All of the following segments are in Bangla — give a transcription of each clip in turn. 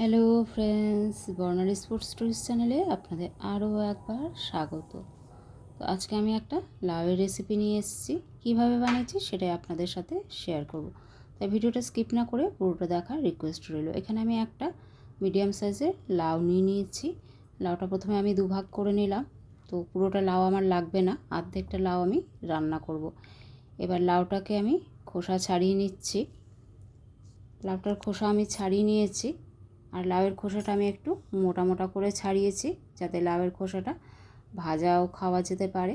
Hello friends Barnali sports tourist চ্যানেলে আপনাদের আরও একবার স্বাগত। তো আজকে আমি একটা লাউয়ের রেসিপি নিয়ে এসেছি। কীভাবে বানিয়েছি সেটাই আপনাদের সাথে শেয়ার করব। তাই ভিডিওটা স্কিপ না করে পুরোটা দেখার রিকোয়েস্ট রইল। এখানে আমি একটা মিডিয়াম সাইজের লাউ নিয়ে নিয়েছি। লাউটা প্রথমে আমি দুভাগ করে নিলাম। তো পুরোটা লাউ আমার লাগবে না। অর্ধেকটা লাউ আমি রান্না করব। এবার লাউটাকে আমি খোসা ছাড়িয়ে নিচ্ছি। লাউটার খোসা আমি ছাড়িয়ে নিয়েছি। আর লাউয়ের খোসাটা আমি একটু মোটা মোটা করে ছাড়িয়েছি যাতে লাউয়ের খোসাটা ভাজাও খাওয়া যেতে পারে।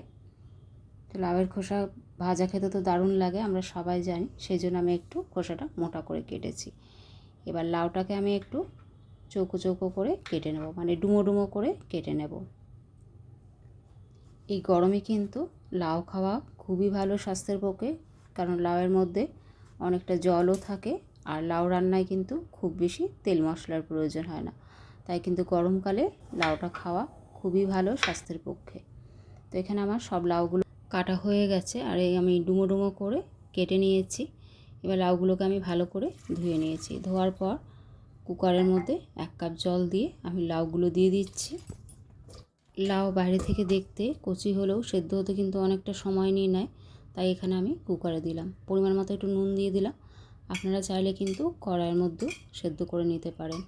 তো লাউয়ের খোসা ভাজা খেতে তো দারুণ লাগে, আমরা সবাই জানি সেই জন্য আমি একটু খোসাটা মোটা করে কেটেছি। এবার লাউটাকে আমি একটু চৌকো চৌকো করে কেটে নেব মানে ডুমো ডুমো করে কেটে নেব। এই গরমে কিন্তু লাউ খাওয়া খুবই ভালো স্বাস্থ্যের পক্ষে, কারণ লাউয়ের মধ্যে অনেকটা জলও থাকে আর লাউ রান্নায় কিন্তু খুব বেশি তেল মশলার প্রয়োজন হয় না। তাই কিন্তু গরমকালে লাউটা খাওয়া খুবই ভালো স্বাস্থ্যের পক্ষে। তো এখানে আমার সব লাউগুলো কাটা হয়ে গেছে আর এই আমি ডুমো ডুমো করে কেটে নিয়েছি। এবার লাউগুলোকে আমি ভালো করে ধুয়ে নিয়েছি। ধোয়ার পর কুকারের মধ্যে এক কাপ জল দিয়ে আমি লাউগুলো দিয়ে দিচ্ছি। লাউ বাইরে থেকে দেখতে কচি হলেও সেদ্ধ হতে কিন্তু অনেকটা সময় নিয়ে নেয়, তাই এখানে আমি কুকারে দিলাম। পরিমাণ মতো একটু নুন দিয়ে দিলাম। আপনারা চাইলে কিন্তু কড়াইয়ের মধ্যে সেদ্ধ করে নিতে পারেন।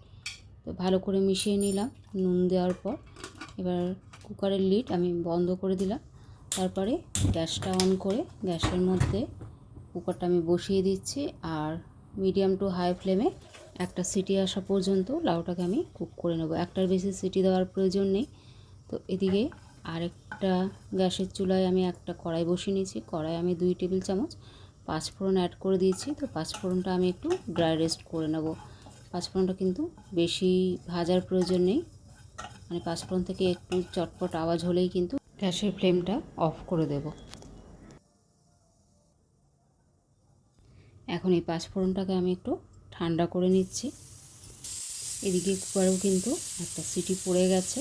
তো ভালো করে মিশিয়ে নিলাম নুন দেওয়ার পর। এবার কুকারের লিড আমি বন্ধ করে দিলাম। তারপরে গ্যাসটা অন করে গ্যাসের মধ্যে কুকারটা আমি বসিয়ে দিচ্ছি আর মিডিয়াম টু হাই ফ্লেমে একটা সিটি আসা পর্যন্ত লাউটাকে আমি কুক করে নেব। একটার বেশি সিটি দেওয়ার প্রয়োজন নেই। তো এদিকে আরেকটা গ্যাসের চুলায় আমি একটা কড়াই বসিয়ে নিয়েছি। কড়াই আমি দুই টেবিল চামচ পাঁচফোড়ন অ্যাড করে দিয়েছি, তো পাঁচফোড়নটা আমি একটু ড্রাই রেস্ট করে নেব। পাঁচফোড়নটা কিন্তু বেশি ভাজার প্রয়োজন নেই মানে পাঁচফোড়ন থেকে একটু চটপট আওয়াজ হলেই কিন্তু গ্যাসের ফ্লেমটা অফ করে দেব। এখন এই পাঁচফোড়নটাকে আমি একটু ঠান্ডা করে নিচ্ছি। এদিকে কুকারেও কিন্তু একটা সিটি পড়ে গেছে,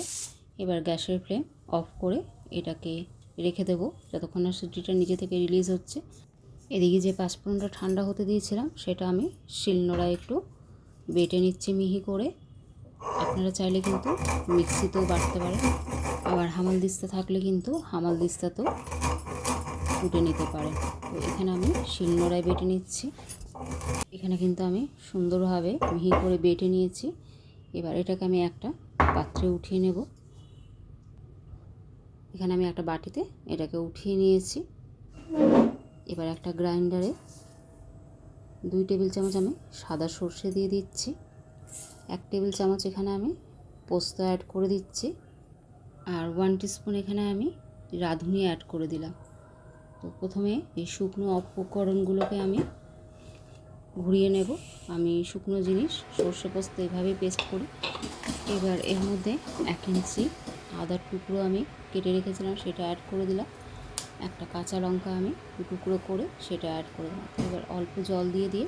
এবার গ্যাসের ফ্লেম অফ করে এটাকে রেখে দেবো, যতক্ষণ না সিটিটা নিজে থেকে রিলিজ হচ্ছে। এদিকে যে পাঁচফোড়নটা ঠান্ডা হতে দিয়েছিলাম, সেটা আমি শিলনোড়ায় একটু বেটে নিচ্ছি মিহি করে। আপনারা চাইলে কিন্তু মিক্সিতেও বাটতে পারেন। আবার হামাল দিস্তা থাকলে কিন্তু হামাল দিস্তাতেও কুটে নিতে পারেন তো এখানে আমি শিলনোড়ায় বেটে নিচ্ছি। এখানে কিন্তু আমি সুন্দরভাবে মিহি করে বেটে নিয়েছি। এবার এটাকে আমি একটা পাত্রে উঠিয়ে নেব। এখানে আমি একটা বাটিতে এটাকে উঠিয়ে নিয়েছি। এবার একটা গ্রাইন্ডারে দুই টেবিল চামচ আমি সাদা সর্ষে দিয়ে দিচ্ছি। এক টেবিল চামচ এখানে আমি পোস্ত অ্যাড করে দিচ্ছি আর ওয়ান টিস্পুন এখানে আমি রাঁধুনি অ্যাড করে দিলাম। তো প্রথমে এই শুকনো উপকরণগুলোকে আমি ঘুরিয়ে নেব। আমি শুকনো জিনিস, সর্ষে পোস্ত এভাবেই পেস্ট করি। এবার এর মধ্যে এক ইঞ্চি আদার টুকরো আমি কেটে রেখেছিলাম, সেটা অ্যাড করে দিলাম। একটা কাঁচা লঙ্কা আমি টুকরো করে সেটা অ্যাড করে দিলাম এবার অল্প জল দিয়ে দিয়ে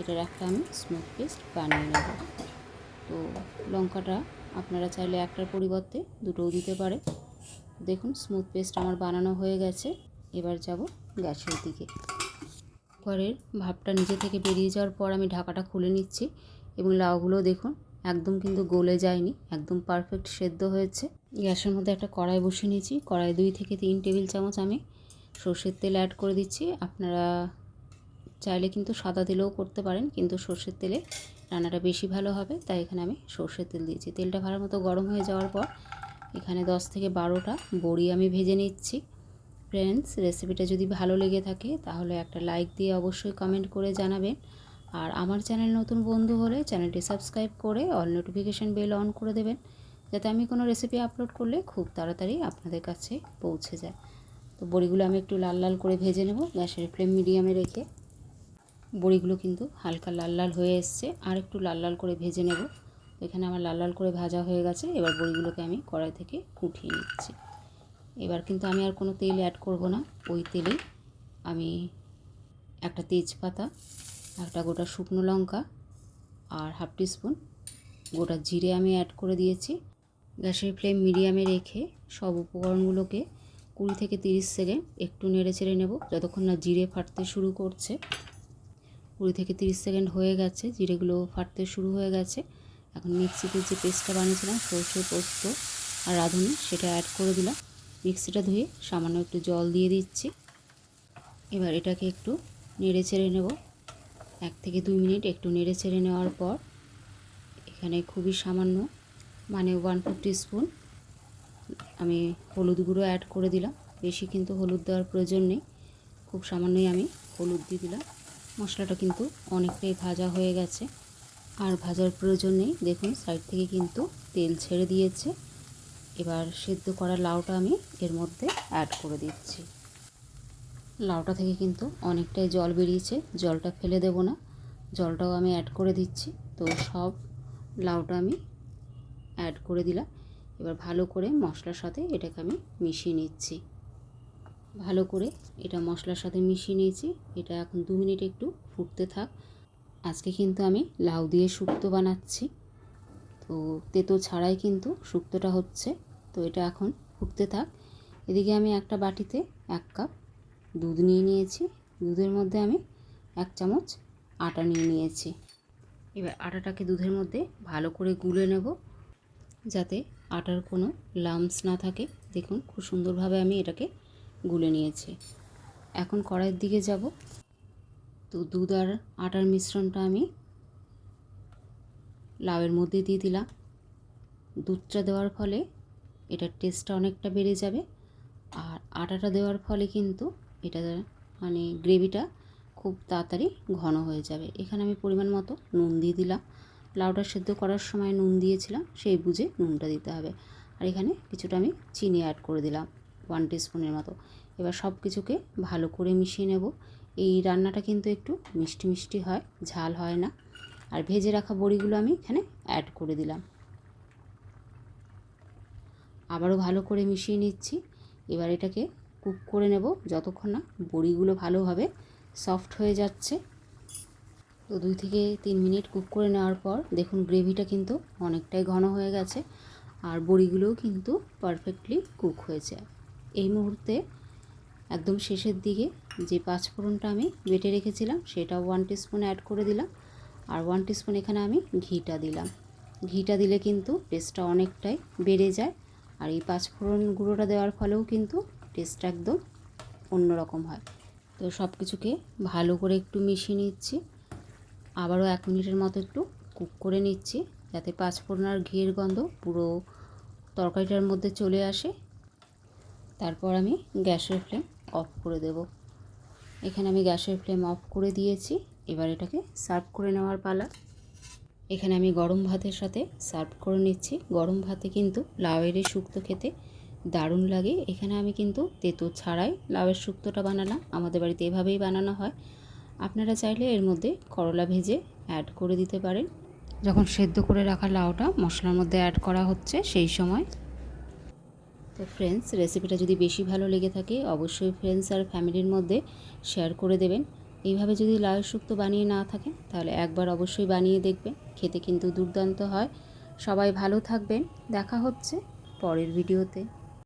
এটার একটা আমি স্মুথ পেস্ট বানিয়ে নেব। তো লঙ্কাটা আপনারা চাইলে একটার পরিবর্তে দুটোও দিতে পারে। দেখুন স্মুথ পেস্ট আমার বানানো হয়ে গেছে। এবার যাব গ্যাসের দিকে। কুকারের ভাবটা নিজে থেকে বেরিয়ে যাওয়ার পর আমি ঢাকাটা খুলে নিচ্ছি এবং লাউগুলো দেখুন একদম কিন্তু গলে যায়নি, একদম পারফেক্ট সেদ্ধ হয়েছে। গ্যাসের মধ্যে একটা কড়াই বসিয়ে নিয়েছি, কড়াই দুই থেকে তিন টেবিল চামচ আমি সর্ষের তেল অ্যাড করে দিচ্ছি। আপনারা চাইলে কিন্তু সাদা তেলেও করতে পারেন, কিন্তু সর্ষের তেলে রান্নাটা বেশি ভালো হবে, তাই এখানে আমি সর্ষের তেল দিয়েছি। তেলটা ভালো মতো গরম হয়ে যাওয়ার পর এখানে দশ থেকে বারোটা বড়ি আমি ভেজে নিচ্ছি। ফ্রেন্ডস রেসিপিটা যদি ভালো লেগে থাকে, তাহলে একটা লাইক দিয়ে অবশ্যই কমেন্ট করে জানাবেন। আর আমার চ্যানেল নতুন বন্ধু হলে চ্যানেলটি সাবস্ক্রাইব করে অল নোটিফিকেশান বেল অন করে দেবেন, যাতে আমি কোনো রেসিপি আপলোড করলে খুব তাড়াতাড়ি আপনাদের কাছে পৌঁছে যায়। তো বড়িগুলো আমি একটু লাল লাল করে ভেজে নেব গ্যাসের ফ্লেম মিডিয়ামে রেখে। বড়িগুলো কিন্তু হালকা লাল লাল হয়ে এসছে, আর একটু লাল লাল করে ভেজে নেব। এখানে আমার লাল লাল করে ভাজা হয়ে গেছে, এবার বড়িগুলোকে আমি কড়াই থেকে উঠিয়ে নিচ্ছি। এবার কিন্তু আমি আর কোনো তেল অ্যাড করব না, ওই তেলেই আমি একটা তেজপাতা একটা গোটা শুকনো লঙ্কা আর হাফ টিস্পুন। গোটা জিরে আমি অ্যাড করে দিয়েছি। গ্যাসের ফ্লেম মিডিয়ামে রেখে সব উপকরণগুলোকে কুড়ি থেকে তিরিশ সেকেন্ড একটু নেড়ে চেড়ে নেব, যতক্ষণ না জিরে ফাটতে শুরু করছে। কুড়ি থেকে তিরিশ সেকেন্ড হয়ে গেছে, জিরেগুলো ফাটতে শুরু হয়ে গেছে। এখন মিক্সিতে যে পেস্টটা বানিয়েছিলাম সরষে পোস্ত আর রাঁধুনি, সেটা অ্যাড করে দিলাম। মিক্সিটা ধুয়ে সামান্য একটু জল দিয়ে দিচ্ছি। এবার এটাকে একটু নেড়ে চেড়ে নেব। এক থেকে দুই মিনিট একটু নেড়ে চেড়ে নেওয়ার পর এখানে খুবই সামান্য মানে ওয়ান ফিফটি স্পুন আমি হলুদ গুঁড়ো অ্যাড করে দিলাম। বেশি কিন্তু হলুদ দেওয়ার প্রয়োজন নেই। খুব সামান্যই আমি হলুদ দিয়ে দিলাম। মশলাটা কিন্তু অনেকটাই ভাজা হয়ে গেছে। আর ভাজার প্রয়োজন নেই। দেখুন সাইড থেকে কিন্তু তেল ছেড়ে দিয়েছে। এবার সেদ্ধ করা লাউটা আমি এর মধ্যে অ্যাড করে দিচ্ছি। লাউটা থেকে কিন্তু অনেকটাই জল বেরিয়েছে, জলটা ফেলে দেব না। জলটাও আমি অ্যাড করে দিচ্ছি। তো সব লাউটা আমি অ্যাড করে দিলাম। এবার ভালো করে মশলার সাথে এটাকে আমি মিশিয়ে নিচ্ছি। ভালো করে এটা মশলার সাথে মিশিয়ে নিয়েছি। এটা এখন দু মিনিট একটু ফুটতে থাক। আজকে কিন্তু আমি লাউ দিয়ে শুক্তো বানাচ্ছি। তো তেতো ছাড়াই কিন্তু শুক্তোটা হচ্ছে। তো এটা এখন ফুটতে থাক। এদিকে আমি একটা বাটিতে এক কাপ দুধ নিয়ে নিয়েছি। দুধের মধ্যে আমি এক চামচ আটা নিয়ে নিয়েছি। এবার আটাটাকে দুধের মধ্যে ভালো করে গুলে নেব, যাতে আটার কোনো লামস না থাকে। দেখুন, খুব সুন্দরভাবে আমি এটাকে গুলে নিয়েছি। এখন কড়াইয়ের দিকে যাব। তো দুধ আর আটার মিশ্রণটা আমি লাউয়ের মধ্যে দিয়ে দিলাম। দুধটা দেওয়ার ফলে এটার টেস্টটা অনেকটা বেড়ে যাবে। আর আটাটা দেওয়ার ফলে কিন্তু এটা মানে গ্রেভিটা খুব তাড়াতাড়ি ঘন হয়ে যাবে। এখানে আমি পরিমাণ মতো নুন দিয়ে দিলাম। লাউটা সেদ্ধ করার সময় নুন দিয়েছিলাম, সেই বুঝে নুনটা দিতে হবে। আর এখানে কিছুটা আমি চিনি অ্যাড করে দিলাম ওয়ান টিস্পুনের মতো। এবার সব কিছুকে ভালো করে মিশিয়ে নেব। এই রান্নাটা কিন্তু একটু মিষ্টি মিষ্টি হয়, ঝাল হয় না। আর ভেজে রাখা বড়িগুলো আমি এখানে অ্যাড করে দিলাম। আবারও ভালো করে মিশিয়ে নিচ্ছি। এবার এটাকে কুক করে নেব যতক্ষণ না বড়িগুলো ভালোভাবে সফট হয়ে যাচ্ছে। তো দুই থেকে তিন মিনিট কুক করে নেওয়ার পর দেখুন গ্রেভিটা কিন্তু অনেকটাই ঘন হয়ে গেছে আর বড়িগুলোও কিন্তু পারফেক্টলি কুক হয়েছে। এই মুহূর্তে একদম শেষের দিকে যে পাঁচফোড়নটা আমি বেটে রেখেছিলাম সেটা ওয়ান টিস্পুন অ্যাড করে দিলাম আর ওয়ান টিস্পুন এখানে আমি ঘিটা দিলাম। ঘিটা দিলে কিন্তু টেস্টটা অনেকটাই বেড়ে যায় আর এই পাঁচফোড়ন গুঁড়োটা দেওয়ার ফলেও কিন্তু টেস্টটা একদম অন্যরকম হয়। তো সব কিছুকে ভালো করে একটু মিশিয়ে নিচ্ছি। আবারও এক মিনিটের মতো একটু কুক করে নিচ্ছি যাতে পাঁচফোড়ন আর ঘিয়ের গন্ধ পুরো তরকারিটার মধ্যে চলে আসে। তারপর আমি গ্যাসের ফ্লেম অফ করে দেব। এখানে আমি গ্যাসের ফ্লেম অফ করে দিয়েছি। এবার এটাকে সার্ভ করে নেওয়ার পালা। এখানে আমি গরম ভাতের সাথে সার্ভ করে নিচ্ছি। গরম ভাতে কিন্তু লাউয়ের এই শুক্তো খেতে দারুণ লাগে। এখানে আমি কিন্তু তেতো ছাড়াই লাউয়ের শুক্তোটা বানালাম। আমাদের বাড়িতে এভাবেই বানানো হয়। আপনারা চাইলে এর মধ্যে করলা ভেজে অ্যাড করে দিতে পারেন। যখন সেদ্ধ করে রাখা লাউটা মশলার মধ্যে অ্যাড করা হচ্ছে সেই সময়। তো ফ্রেন্ডস রেসিপিটা যদি বেশি ভালো লেগে থাকে, অবশ্যই ফ্রেন্ডস আর ফ্যামিলির মধ্যে শেয়ার করে দেবেন। এইভাবে যদি লাউয়ের শুক্তো বানিয়ে না থাকেন, তাহলে একবার অবশ্যই বানিয়ে দেখবেন। খেতে কিন্তু দুর্দান্ত হয়। সবাই ভালো থাকবেন। দেখা হচ্ছে পরের ভিডিওতে